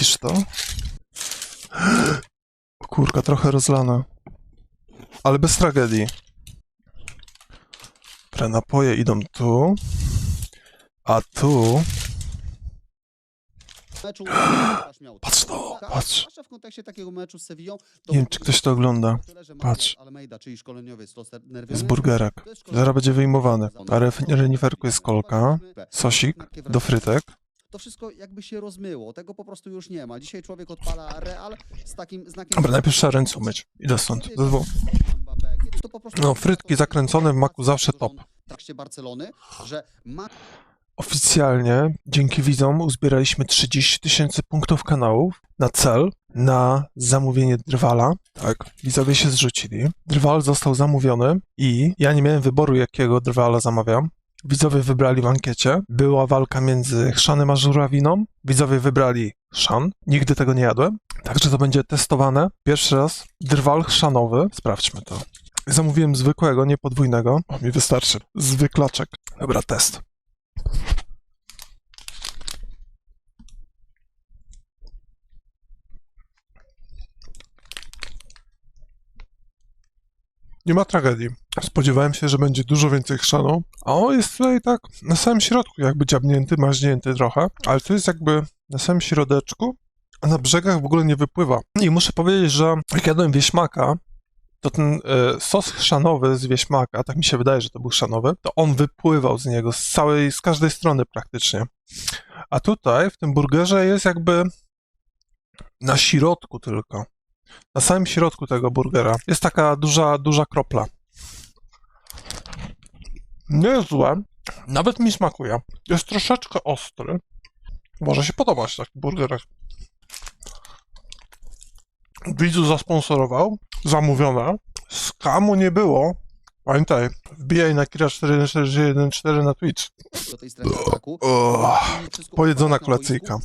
Widzisz to? Kurka, trochę rozlane. Ale bez tragedii. Pre napoje idą tu. A tu... Patrz to, patrz. W kontekście takiego meczu z Sevillą. Nie wiem, czy ktoś to ogląda. Patrz. Z burgerek. Zaraz będzie wyjmowany. A reniferku jest kolka, sosik do frytek. To wszystko jakby się rozmyło. Tego po prostu już nie ma. Dzisiaj człowiek odpala Real z takim znakiem... Dobra, najpierw trzeba ręce umyć. Idę stąd. Ze dwóch. No, frytki zakręcone w maku zawsze top. W trakcie Barcelony, że Oficjalnie dzięki widzom uzbieraliśmy 30 tysięcy punktów kanałów na cel na zamówienie Drwala. Tak, widzowie się zrzucili. Drwal został zamówiony i ja nie miałem wyboru, jakiego Drwala zamawiam. Widzowie wybrali w ankiecie. Była walka między chrzanem a żurawiną. Widzowie wybrali chrzan. Nigdy tego nie jadłem. Także to będzie testowane. Pierwszy raz drwal chrzanowy. Sprawdźmy to. Zamówiłem zwykłego, nie podwójnego. O, mi wystarczy. Zwyklaczek. Dobra, test. Nie ma tragedii. Spodziewałem się, że będzie dużo więcej chrzanu, a on jest tutaj tak na samym środku, jakby dziabnięty, maźnięty trochę, ale to jest jakby na samym środeczku, a na brzegach w ogóle nie wypływa. I muszę powiedzieć, że jak jadłem wieśmaka, to ten e, sos chrzanowy z wieśmaka, tak mi się wydaje, że to był chrzanowy, to on wypływał z niego z całej, z każdej strony praktycznie. A tutaj w tym burgerze jest jakby na środku tylko. Na samym środku tego burgera jest taka duża, duża kropla. Nie jest złe. Nawet mi smakuje. Jest troszeczkę ostry. Może się podobać taki burgerek. Widzu zasponsorował. Zamówione. Skamu nie było. Pamiętaj, wbijaj na Kira 414 na Twitch. do tej strefy ataku. Pojedzona kolacyjka.